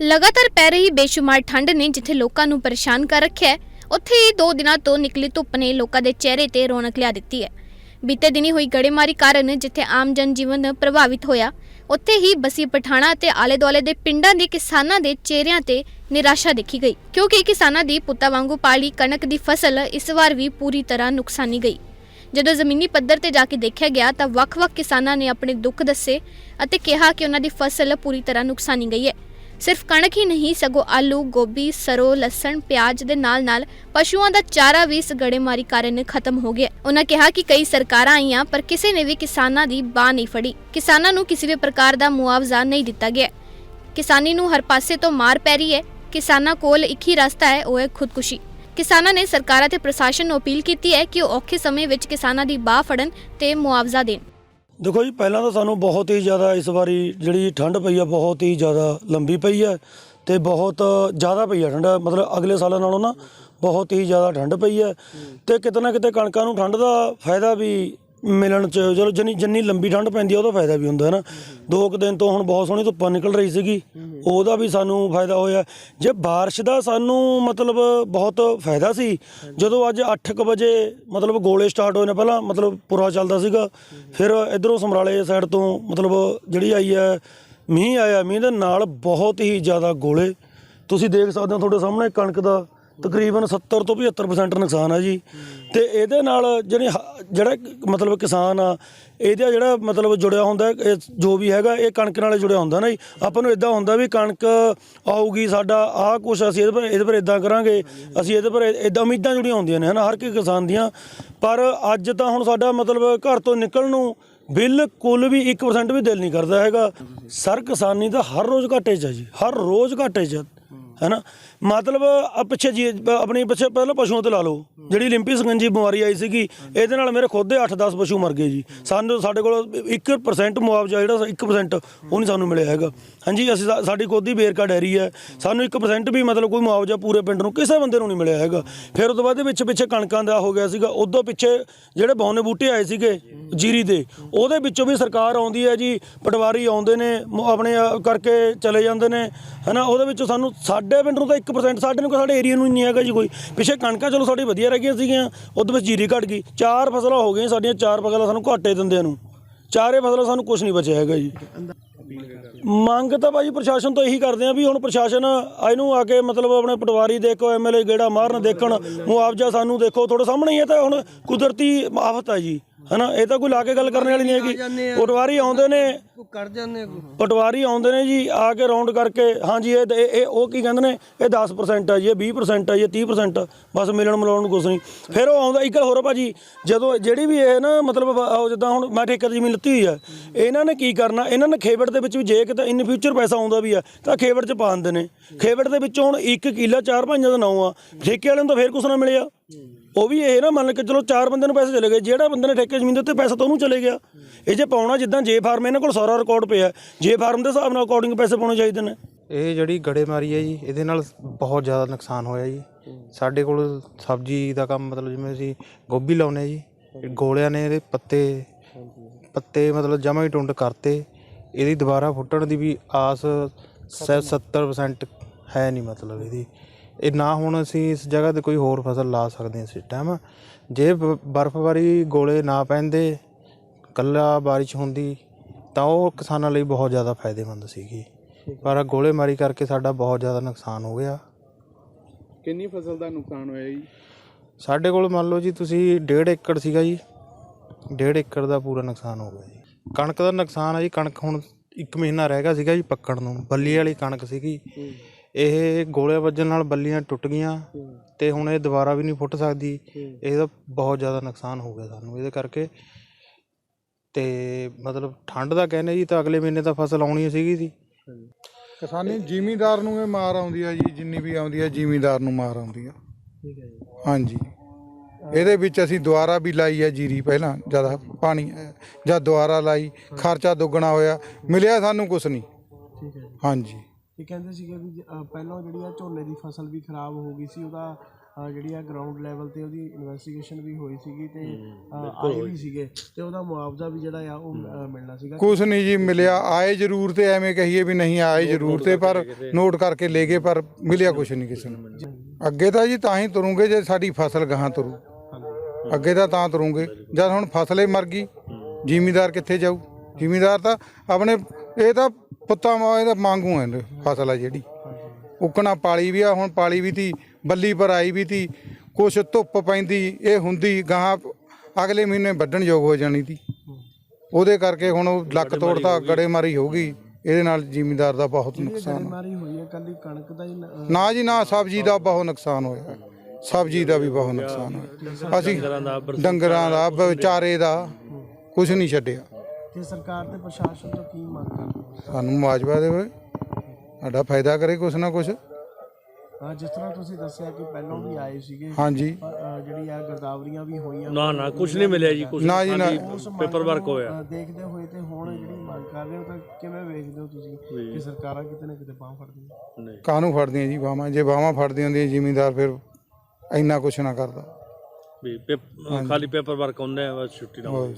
ਲਗਾਤਾਰ ਪੈ ਰਹੀ ਬੇਸ਼ੁਮਾਰ ਠੰਡ ਨੇ ਜਿੱਥੇ ਲੋਕਾਂ ਨੂੰ ਪਰੇਸ਼ਾਨ ਕਰ ਰੱਖਿਆ ਹੈ, ਉੱਥੇ ਹੀ ਦੋ ਦਿਨਾਂ ਤੋਂ ਨਿਕਲੀ ਧੁੱਪ ਨੇ ਲੋਕਾਂ ਦੇ ਚਿਹਰੇ ਤੇ ਰੌਣਕ ਲਿਆ ਦਿੱਤੀ ਹੈ। ਬੀਤੇ ਦਿਨੀ ਹੋਈ ਗੜੇਮਾਰੀ ਕਾਰਨ ਜਿੱਥੇ ਆਮ ਜਨਜੀਵਨ ਪ੍ਰਭਾਵਿਤ ਹੋਇਆ, ਉੱਥੇ ਹੀ ਬਸੀ ਪਠਾਣਾ ਅਤੇ ਆਲੇ ਦੁਆਲੇ ਦੇ ਪਿੰਡਾਂ ਦੇ ਕਿਸਾਨਾਂ ਦੇ ਚਿਹਰਿਆਂ ਤੇ ਨਿਰਾਸ਼ਾ ਦੇਖੀ ਗਈ, ਕਿਉਂਕਿ ਕਿਸਾਨਾਂ ਦੀ ਪੁੱਤਾਂ ਵਾਂਗੂ ਪਾਲੀ ਕਣਕ ਦੀ ਫਸਲ ਇਸ ਵਾਰ ਵੀ ਪੂਰੀ ਤਰ੍ਹਾਂ ਨੁਕਸਾਨੀ ਗਈ। ਜਦੋਂ ਜ਼ਮੀਨੀ ਪੱਧਰ ਤੇ ਜਾ ਕੇ ਦੇਖਿਆ ਗਿਆ ਤਾਂ ਵੱਖ-ਵੱਖ ਕਿਸਾਨਾਂ ਨੇ ਆਪਣੇ ਦੁੱਖ ਦੱਸੇ ਅਤੇ ਕਿਹਾ ਕਿ ਉਹਨਾਂ ਦੀ ਫਸਲ ਪੂਰੀ ਤਰ੍ਹਾਂ ਨੁਕਸਾਨੀ ਗਈ ਹੈ। ਸਿਰਫ ਕਣਕ ਹੀ ਨਹੀਂ, ਸਗੋਂ ਆਲੂ, ਗੋਭੀ ਸਰੋਂ ਲਸਣ, ਪਿਆਜ਼ ਦੇ ਨਾਲ-ਨਾਲ ਪਸ਼ੂਆਂ ਦਾ ਚਾਰਾ ਵੀ ਇਸ ਗੜੇਮਾਰੀ ਕਾਰਨ ਖਤਮ ਹੋ ਗਿਆ। ਉਹਨਾਂ ਕਿਹਾ ਕਿ ਕਈ ਸਰਕਾਰਾਂ ਆਈਆਂ, ਪਰ ਕਿਸੇ ਨੇ ਵੀ ਕਿਸਾਨਾਂ ਦੀ ਬਾਹ ਨਹੀਂ ਫੜੀ। ਕਿਸਾਨਾਂ ਨੂੰ ਕਿਸੇ ਵੀ ਪ੍ਰਕਾਰ ਦਾ ਮੁਆਵਜ਼ਾ ਨਹੀਂ ਦਿੱਤਾ ਗਿਆ। ਕਿਸਾਨੀ ਨੂੰ ਹਰ ਪਾਸੇ ਤੋਂ ਮਾਰ ਪੈ ਰਹੀ ਹੈ। ਕਿਸਾਨਾਂ ਕੋਲ ਇੱਕ ਹੀ ਰਸਤਾ ਹੈ, ਉਹ ਹੈ ਖੁਦਕੁਸ਼ੀ। ਕਿਸਾਨਾਂ ਨੇ ਸਰਕਾਰਾਂ ਤੇ ਪ੍ਰਸ਼ਾਸਨ ਨੂੰ ਅਪੀਲ ਕੀਤੀ ਹੈ ਕਿ ਉਹ ਔਖੇ ਸਮੇਂ ਵਿੱਚ ਕਿਸਾਨਾਂ ਦੀ ਬਾਹ ਫੜਨ ਤੇ ਮੁਆਵਜ਼ਾ ਦੇਣ। ਦੇਖੋ ਜੀ, ਪਹਿਲਾਂ ਤਾਂ ਸਾਨੂੰ ਬਹੁਤ ਹੀ ਜ਼ਿਆਦਾ ਇਸ ਵਾਰੀ ਜਿਹੜੀ ਠੰਡ ਪਈ ਆ, ਬਹੁਤ ਹੀ ਜ਼ਿਆਦਾ ਲੰਬੀ ਪਈ ਹੈ ਤੇ ਬਹੁਤ ਜ਼ਿਆਦਾ ਪਈ ਆ ਠੰਡ। ਮਤਲਬ ਅਗਲੇ ਸਾਲਾਂ ਨਾਲੋਂ ਨਾ ਬਹੁਤ ਹੀ ਜ਼ਿਆਦਾ ਠੰਡ ਪਈ ਹੈ ਤੇ ਕਿਤੇ ਨਾ ਕਿਤੇ ਕਣਕਾਂ ਨੂੰ ਠੰਡ ਦਾ ਫਾਇਦਾ ਵੀ ਮਿਲਣ ਚ ਚਲੋ ਜਿੰਨੀ ਜਿੰਨੀ ਲੰਬੀ ਠੰਡ ਪੈਂਦੀ ਆ, ਉਹਦਾ ਫਾਇਦਾ ਵੀ ਹੁੰਦਾ ਹੈ ਨਾ ਦੋ ਕੁ ਦਿਨ ਤੋਂ ਹੁਣ ਬਹੁਤ ਸੋਹਣੀ ਧੁੱਪਾਂ ਨਿਕਲ ਰਹੀ ਸੀਗੀ। ਉਹਦਾ ਵੀ ਸਾਨੂੰ ਫਾਇਦਾ ਹੋਇਆ। ਜੇ ਬਾਰਿਸ਼ ਦਾ ਸਾਨੂੰ ਮਤਲਬ ਬਹੁਤ ਫਾਇਦਾ ਸੀ, ਜਦੋਂ ਅੱਜ 8:00 ਵਜੇ ਮਤਲਬ ਗੋਲੇ ਸਟਾਰਟ ਹੋਏ ਨੇ, ਪਹਿਲਾਂ ਮਤਲਬ ਪੂਰਾ ਚੱਲਦਾ ਸੀਗਾ। ਫਿਰ ਇਧਰੋਂ ਸਮਰਾਲੇ ਸਾਈਡ ਤੋਂ ਮਤਲਬ ਜਿਹੜੀ ਆਈ ਹੈ, ਮੀਂਹ ਆਇਆ, ਮੀਂਹ ਦੇ ਨਾਲ ਬਹੁਤ ਹੀ ਜ਼ਿਆਦਾ ਗੋਲੇ। ਤੁਸੀਂ ਦੇਖ ਸਕਦੇ ਹੋ ਤੁਹਾਡੇ ਸਾਹਮਣੇ ਕਣਕ ਦਾ ਤਕਰੀਬਨ 70 ਤੋਂ 75% ਨੁਕਸਾਨ ਆ ਜੀ। ਤੇ ਇਹਦੇ ਨਾਲ ਜਿਹੜੇ ਹ- ਜਿਹੜਾ ਮਤਲਬ ਕਿਸਾਨ ਆ, ਇਹਦਾ ਜਿਹੜਾ ਮਤਲਬ ਜੁੜਿਆ ਹੁੰਦਾ, ਇਹ ਜੋ ਵੀ ਹੈਗਾ, ਇਹ ਕਣਕ ਨਾਲ ਜੁੜਿਆ ਹੁੰਦਾ ਨਾ ਜੀ। ਆਪਾਂ ਨੂੰ ਇਦਾਂ ਹੁੰਦਾ ਵੀ ਕਣਕ ਆਊਗੀ, ਸਾਡਾ ਆਹ ਕੁਛ ਅਸੀਂ ਇਹਦੇ ਪਰ ਇਹਦੇ ਪਰ ਇਦਾਂ ਕਰਾਂਗੇ, ਅਸੀਂ ਇਹਦੇ ਪਰ ਇਦਾਂ ਉਮੀਦਾਂ ਜੁੜੀਆਂ ਹੁੰਦੀਆਂ ਨੇ, ਹਨਾ, ਹਰ ਇੱਕ ਕਿਸਾਨ ਦੀਆਂ। ਪਰ ਅੱਜ ਤਾਂ ਹੁਣ ਸਾਡਾ ਮਤਲਬ ਘਰ ਤੋਂ ਨਿਕਲਣ ਨੂੰ ਬਿਲਕੁਲ ਵੀ 1% ਵੀ ਦਿਲ ਨਹੀਂ ਕਰਦਾ ਹੈਗਾ। ਸਰ ਕਿਸਾਨੀ ਤਾਂ ਹਰ ਰੋਜ਼ ਘਾਟੇ 'ਚ ਹੈ ਜੀ, ਹਰ ਰੋਜ਼ ਘਾਟੇ 'ਚ ਹੈ ਹੈਨਾ? ਮਤਲਬ ਆ ਪਿੱਛੇ ਜੀ, ਆਪਣੀ ਪਿੱਛੇ ਪਹਿਲਾਂ ਪਸ਼ੂਆਂ ਤੇ ਲਾ ਲਓ। ਜਿਹੜੀ ਲਿੰਪੀ ਸੰਗੰਜੀ ਬਿਮਾਰੀ ਆਈ ਸੀਗੀ, ਇਹਦੇ ਨਾਲ ਮੇਰੇ ਖੁਦ ਦੇ 8-10 ਪਸ਼ੂ ਮਰ ਗਏ ਜੀ। ਸਾਨੂੰ ਸਾਡੇ ਕੋਲ 1% ਮੁਆਵਜ਼ਾ ਜਿਹੜਾ 1% ਉਹ ਨਹੀਂ ਸਾਨੂੰ ਮਿਲਿਆ ਹੈਗਾ। ਹਾਂਜੀ, ਅਸੀਂ ਸਾਡੀ ਖੁਦ ਦੀ ਬੇਰਕਾ ਡੈਰੀ ਹੈ। ਸਾਨੂੰ 1% ਵੀ ਮਤਲਬ ਕੋਈ ਮੁਆਵਜ਼ਾ ਪੂਰੇ ਪਿੰਡ ਨੂੰ ਕਿਸੇ ਬੰਦੇ ਨੂੰ ਨਹੀਂ ਮਿਲਿਆ ਹੈਗਾ। ਫਿਰ ਉਸ ਤੋਂ ਬਾਅਦ ਦੇ ਵਿੱਚ ਪਿੱਛੇ ਕਣਕਾਂ ਦਾ ਹੋ ਗਿਆ ਸੀਗਾ। ਉਦੋਂ ਪਿੱਛੇ ਜਿਹੜੇ ਬੌਨੇ ਬੂਟੇ ਆਏ ਸੀਗੇ ਜੀਰੀ ਦੇ, ਉਹਦੇ ਵਿੱਚੋਂ ਵੀ ਸਰਕਾਰ ਆਉਂਦੀ ਹੈ ਜੀ, ਪਟਵਾਰੀ ਆਉਂਦੇ ਨੇ ਆਪਣੇ ਕਰਕੇ ਚਲੇ ਜਾਂਦੇ ਨੇ। ਹਨਾ, ਉਹਦੇ ਵਿੱਚੋਂ ਸਾਨੂੰ ਸਾਡੇ ਪਿੰਡ ਨੂੰ ਤਾਂ 1% ਸਾਡੇ ਨੂੰ ਕੋਈ, ਸਾਡੇ ਏਰੀਆ ਨੂੰ ਹੀ ਨਹੀਂ ਹੈਗਾ ਜੀ ਕੋਈ। ਪਿੱਛੇ ਕਣਕਾਂ ਚਲੋ ਸਾਡੀ ਵਧੀਆ ਰਹਿ ਗਈਆਂ ਸੀਗੀਆਂ ਉਹਦੇ ਵਿੱਚ ਜੀਰੀ ਘਟ ਗਈ। ਚਾਰ ਫਸਲਾਂ ਹੋ ਗਈਆਂ ਸਾਡੀਆਂ, ਚਾਰ ਫਸਲਾਂ ਸਾਨੂੰ ਘਾਟੇ ਦਿੰਦਿਆਂ ਨੂੰ। ਚਾਰੇ ਫਸਲਾਂ ਸਾਨੂੰ ਕੁਝ ਨਹੀਂ ਬਚਿਆ ਹੈਗਾ ਜੀ। ਮੰਗ ਤਾਂ ਭਾਜੀ ਪ੍ਰਸ਼ਾਸਨ ਤੋਂ ਇਹੀ ਕਰਦੇ ਆ ਵੀ ਹੁਣ ਪ੍ਰਸ਼ਾਸਨ ਇਹਨੂੰ ਆ ਕੇ ਮਤਲਬ ਆਪਣੇ ਪਟਵਾਰੀ ਦੇਖੋ ਐਮਐਲਏ ਗੇੜਾ ਮਾਰਨ ਦੇਖਣ। ਮੁਆਵਜ਼ਾ ਸਾਨੂੰ ਦੇਖੋ, ਤੁਹਾਡੇ ਸਾਹਮਣੇ ਹੀ ਹੈ ਤਾਂ ਹੁਣ ਕੁਦਰਤੀ ਆਫਤ ਹੈ ਜੀ। ਹਨਾ, ਇਹ ਤਾਂ ਕੋਈ ਲਾ ਕੇ ਗੱਲ ਕਰਨ ਵਾਲੀ ਨਹੀਂ ਹੈਗੀ। ਪਟਵਾਰੀ ਆਉਂਦੇ ਨੇ ਕਰ ਜਾਂਦੇ ਆ ਪਟਵਾਰੀ ਆਉਂਦੇ ਨੇ ਜੀ, ਆ ਕੇ ਰਾਉਂਡ ਕਰਕੇ, ਹਾਂਜੀ, ਇਹ ਇਹ ਇਹ ਉਹ ਕੀ ਕਹਿੰਦੇ ਨੇ, ਇਹ 10% ਆ ਜੀ, ਇਹ 20% ਆ ਜੀ, ਇਹ 30% ਆ। ਬਸ ਮਿਲਣ ਮਿਲਾਉਣ ਨੂੰ ਕੁਛ ਨਹੀਂ। ਫਿਰ ਉਹ ਆਉਂਦਾ, ਇੱਕ ਗੱਲ ਹੋਰ ਆ ਭਾਜੀ, ਜਦੋਂ ਜਿਹੜੀ ਵੀ ਇਹ ਨਾ, ਮਤਲਬ ਉਹ ਜਿੱਦਾਂ ਹੁਣ ਮੈਂ ਠੇਕੇ ਜ਼ਮੀਨ ਲਿੱਤੀ ਹੋਈ ਆ, ਇਹਨਾਂ ਨੇ ਕੀ ਕਰਨਾ, ਇਹਨਾਂ ਨੇ ਖੇਵੜ ਦੇ ਵਿੱਚ ਵੀ ਜੇ ਕਿਤੇ ਇਨ ਫਿਊਚਰ ਪੈਸਾ ਆਉਂਦਾ ਵੀ ਆ, ਤਾਂ ਖੇਵੜ 'ਚ ਪਾ ਦਿੰਦੇ ਨੇ। ਖੇਵੜ ਦੇ ਵਿੱਚੋਂ ਹੁਣ ਇੱਕ ਕਿੱਲਾ, ਚਾਰ ਭਾਈਆਂ ਦਾ ਨਾਂ ਆ, ਠੇਕੇ ਵਾਲਿਆਂ ਨੂੰ ਤਾਂ ਫੇਰ ਕੁਛ ਨਾ ਮਿਲਿਆ। ਉਹ ਵੀ ਇਹ ਨਾ ਮੰਨ ਕੇ ਚਲੋ, ਚਾਰ ਬੰਦੇ ਨੂੰ ਪੈਸੇ ਚਲੇ ਗਏ, ਜਿਹੜਾ ਬੰਦੇ ਨੇ ਠੇਕੇ ਜ਼ਮੀਨ ਦੇ ਉੱਤੇ ਪੈਸਾ ਤਾਂ ਉਹਨੂੰ ਚਲੇ ਗਿਆ। ਇਹ ਜੇ ਪਾਉਣਾ ਜਿੱਦਾਂ ਜੇ ਫਾਰਮ ਇਹਨਾਂ ਕੋਲ ਸਾਰਾ ਰਿਕਾਰਡ ਪਿਆ, ਜੇ ਫਾਰਮ ਦੇ ਹਿਸਾਬ ਨਾਲ ਅਕੋਰਡਿੰਗ ਪੈਸੇ ਪਾਉਣੇ ਚਾਹੀਦੇ ਨੇ। ਇਹ ਜਿਹੜੀ ਗੜੇਮਾਰੀ ਹੈ ਜੀ, ਇਹਦੇ ਨਾਲ ਬਹੁਤ ਜ਼ਿਆਦਾ ਨੁਕਸਾਨ ਹੋਇਆ ਜੀ। ਸਾਡੇ ਕੋਲ ਸਬਜ਼ੀ ਦਾ ਕੰਮ ਮਤਲਬ ਜਿਵੇਂ ਅਸੀਂ ਗੋਭੀ ਲਾਉਨੇ ਜੀ ਗੋਲਿਆਂ ਨੇ ਇਹਦੇ ਪੱਤੇ ਪੱਤੇ ਮਤਲਬ ਜਮਾ ਹੀ ਟੁੰਡ ਕਰਤੇ। ਇਹਦੀ ਦੁਬਾਰਾ ਫੁੱਟਣ ਦੀ ਵੀ ਆਸ ਸ- 70% ਹੈ ਨਹੀਂ ਮਤਲਬ ਇਹਦੀ। ਇਹ ਨਾ ਹੁਣ ਅਸੀਂ ਇਸ ਜਗ੍ਹਾ ਤੇ ਕੋਈ ਹੋਰ ਫਸਲ ਲਾ ਸਕਦੇ ਹਾਂ ਇਸ ਟਾਈਮ ਜੇ ਬ- ਬਰਫ਼ਬਾਰੀ ਗੋਲੇ ਨਾ ਪੈਂਦੇ ਕੱਲਾ ਬਾਰਿਸ਼ ਹੁੰਦੀ ਤਾਂ ਉਹ ਕਿਸਾਨਾਂ ਲਈ ਬਹੁਤ ਜ਼ਿਆਦਾ ਫਾਇਦੇਮੰਦ ਸੀਗੀ। ਪਰ ਗੋਲੇਮਾਰੀ ਕਰਕੇ ਸਾਡਾ ਬਹੁਤ ਜ਼ਿਆਦਾ ਨੁਕਸਾਨ ਹੋ ਗਿਆ। ਕਿੰਨੀ ਫਸਲ ਦਾ ਨੁਕਸਾਨ ਹੋਇਆ ਜੀ? ਸਾਡੇ ਕੋਲ ਮੰਨ ਲਓ ਜੀ ਤੁਸੀਂ 1.5 ਏਕੜ ਸੀਗਾ ਜੀ। 1.5 ਏਕੜ ਦਾ ਪੂਰਾ ਨੁਕਸਾਨ ਹੋ ਗਿਆ ਜੀ। ਕਣਕ ਦਾ ਨੁਕਸਾਨ ਹੈ ਜੀ ਕਣਕ ਹੁਣ 1 ਮਹੀਨਾ ਰਹਿ ਗਿਆ ਸੀਗਾ ਜੀ ਪੱਕਣ ਨੂੰ। ਬੱਲੀ ਵਾਲੀ ਕਣਕ ਸੀਗੀ। ਇਹ ਗੋਲੇ ਵੱਜਣ ਨਾਲ ਬੱਲੀਆਂ ਟੁੱਟ ਗਈਆਂ ਤੇ ਹੁਣ ਇਹ ਦੁਬਾਰਾ ਵੀ ਨਹੀਂ ਫੁੱਟ ਸਕਦੀ। ਇਹਦਾ ਬਹੁਤ ਜ਼ਿਆਦਾ ਨੁਕਸਾਨ ਹੋ ਗਿਆ ਸਾਨੂੰ। ਇਹਦੇ ਕਰਕੇ ਤੇ ਮਤਲਬ ਠੰਡ ਦਾ ਕਹਿੰਦੇ ਜੀ ਤਾਂ ਅਗਲੇ ਮਹੀਨੇ ਤਾਂ ਫਸਲ ਆਉਣੀ ਸੀਗੀ ਜੀ। ਕਿਸਾਨੀ ਜ਼ਿਮੀਂਦਾਰ ਨੂੰ ਇਹ ਮਾਰ ਆਉਂਦੀ ਆ ਜੀ ਜਿੰਨੀ ਵੀ ਆਉਂਦੀ ਆ ਜ਼ਿਮੀਂਦਾਰ ਨੂੰ ਮਾਰ ਆਉਂਦੀ ਆ। ਠੀਕ ਹੈ ਜੀ। ਹਾਂਜੀ। ਇਹਦੇ ਵਿੱਚ ਅਸੀਂ ਦੁਆਰਾ ਵੀ ਲਾਈ ਆ ਜੀਰੀ ਪਹਿਲਾਂ ਜ਼ਿਆਦਾ ਪਾਣੀ। ਜਦ ਦੁਆਰਾ ਲਾਈ ਖਰਚਾ ਦੁੱਗਣਾ ਹੋਇਆ ਮਿਲਿਆ ਸਾਨੂੰ ਕੁਝ ਨਹੀਂ। ਠੀਕ ਹੈ ਜੀ। ਹਾਂਜੀ। ਇਹ ਕਹਿੰਦੇ ਸੀਗੇ ਵੀ ਜ- ਪਹਿਲਾਂ ਜਿਹੜੀ ਆ ਝੋਨੇ ਦੀ ਫਸਲ ਵੀ ਖਰਾਬ ਹੋ ਗਈ ਸੀ ਉਹਦਾ ਜਿਹੜੀ ਆ ਗਰਾਊਂਡ ਲੈਵਲ ਤੇ ਉਹਦੀ ਇਨਵੈਸਟੀਗੇਸ਼ਨ ਵੀ ਹੋਈ ਸੀਗੀ ਤੇ ਆਏ ਵੀ ਸੀਗੇ ਤੇ ਉਹਦਾ ਮੁਆਵਜ਼ਾ ਵੀ ਜਿਹੜਾ ਆ ਉਹ ਮਿਲਣਾ ਸੀਗਾ। ਕੁਛ ਨਹੀਂ ਜੀ ਮਿਲਿਆ। ਆਏ ਜ਼ਰੂਰ ਤੇ ਐਵੇਂ ਕਹੀਏ ਵੀ ਨਹੀਂ ਆਏ ਜ਼ਰੂਰ ਤੇ ਪਰ ਨੋਟ ਕਰਕੇ ਲੈ ਗਏ ਪਰ ਮਿਲਿਆ ਕੁਛ ਨਹੀਂ ਕਿਸੇ ਨੂੰ। ਅੱਗੇ ਤਾਂ ਜੀ ਤਾਂ ਹੀ ਤੁਰੂਗੇ ਜੇ ਸਾਡੀ ਫਸਲ ਗਾਹਾਂ ਤੁਰੂ। ਅੱਗੇ ਤਾਂ ਤਾਂ ਤੁਰੂਗੇ। ਜਦ ਹੁਣ ਫਸਲੇ ਮਰ ਗਈ ਜ਼ਿਮੀਦਾਰ ਕਿੱਥੇ ਜਾਊ? ਜ਼ਿਮੀਦਾਰ ਤਾਂ ਆਪਣੇ ਇਹ ਤਾਂ ਪੁੱਤਾਂ ਮਾਂ ਇਹਦਾ ਮੰਗੂ ਹੈ ਫਸਲ ਆ ਜਿਹੜੀ। ਉੱਕਣਾ ਪਾਲੀ ਵੀ ਆ ਹੁਣ ਪਾਲੀ ਵੀ ਤੀ। ਬੱਲੀ ਪਰ ਆਈ ਵੀ ਤੀ ਕੁਛ ਧੁੱਪ ਪੈਂਦੀ ਇਹ ਹੁੰਦੀ ਗਾਹਾਂ ਅਗਲੇ ਮਹੀਨੇ ਵੱਢਣ ਯੋਗ ਹੋ ਜਾਣੀ ਤੀ। ਉਹਦੇ ਕਰਕੇ ਹੁਣ ਉਹ ਲੱਕ ਤੋੜਦਾ ਗੜੇਮਾਰੀ ਹੋ ਗਈ। ਇਹਦੇ ਨਾਲ ਜ਼ਿਮੀਦਾਰ ਦਾ ਬਹੁਤ ਨੁਕਸਾਨ ਹੋਇਆ। ਮਾਰੀ ਹੋਈ ਹੈ? ਕੱਲੀ ਕਣਕ ਦਾ ਹੀ ਨ- ਜੀ ਨਾ ਸਬਜ਼ੀ ਦਾ ਬਹੁਤ ਨੁਕਸਾਨ ਹੋਇਆ। ਸਬਜ਼ੀ ਦਾ ਵੀ ਬਹੁਤ ਨੁਕਸਾਨ ਹੋਇਆ। ਅਸੀਂ ਡੰਗਰਾਂ ਦਾ ਵਿਚਾਰੇ ਦਾ ਕੁਝ ਨਹੀਂ ਛੱਡਿਆ। ਤੇ ਸਰਕਾਰ ਤੇ ਪ੍ਰਸ਼ਾਸਨ ਤੋਂ ਕੀ ਮੰਗ ਕਰਦੇ ਹੋ? ਸਾਨੂੰ ਮੁਆਵਜ਼ਾ ਦੇਵੇ ਸਾਡਾ ਫਾਇਦਾ ਕਰੇ ਕੁਛ ਨਾ ਕੁਛ। ਹਾਂ ਜਿਸ ਤਰ੍ਹਾਂ ਤੁਸੀਂ ਦੱਸਿਆ ਕਿ ਪਹਿਲਾਂ ਵੀ ਆਏ ਸੀਗੇ ਹਾਂਜੀ। ਜਿਹੜੀ ਆ ਗਰਦਾਵਰੀਆਂ ਵੀ ਹੋਈਆਂ ਨਾ ਨਾ ਕੁਝ ਨਹੀਂ ਮਿਲਿਆ ਜੀ ਕੁਝ ਨਾ ਜੀ ਨਾ। ਪੇਪਰ ਵਰਕ ਹੋਇਆ। ਦੇਖਦੇ ਹੋਏ ਤੇ ਹੁਣ ਜਿਹੜੀ ਮੰਗ ਕਰ ਰਹੇ ਹੋ ਤਾਂ ਕਿਵੇਂ ਵੇਖਦੇ ਹੋ ਤੁਸੀਂ ਕਿ ਸਰਕਾਰਾਂ ਕਿਤੇ ਨਾ ਕਿਤੇ ਬਾਹ ਫੜਦੀਆਂ? ਕਾਹਨੂੰ ਫੜਦੀਆਂ ਜੀ ਬਾਹਾਂ? ਜੇ ਬਾਹਾਂ ਫੜਦੀਆਂ ਹੁੰਦੀਆਂ ਜ਼ਿਮੀਦਾਰ ਫਿਰ ਇੰਨਾ ਕੁਛ ਨਾ ਕਰਦਾ। ਵੀ ਪੇਪ- ਖਾਲੀ ਪੇਪਰ ਵਰਕ ਹੁੰਦੇ ਆ ਬਸ ਛੁੱਟੀ ਨਾ ਹੋਵੇ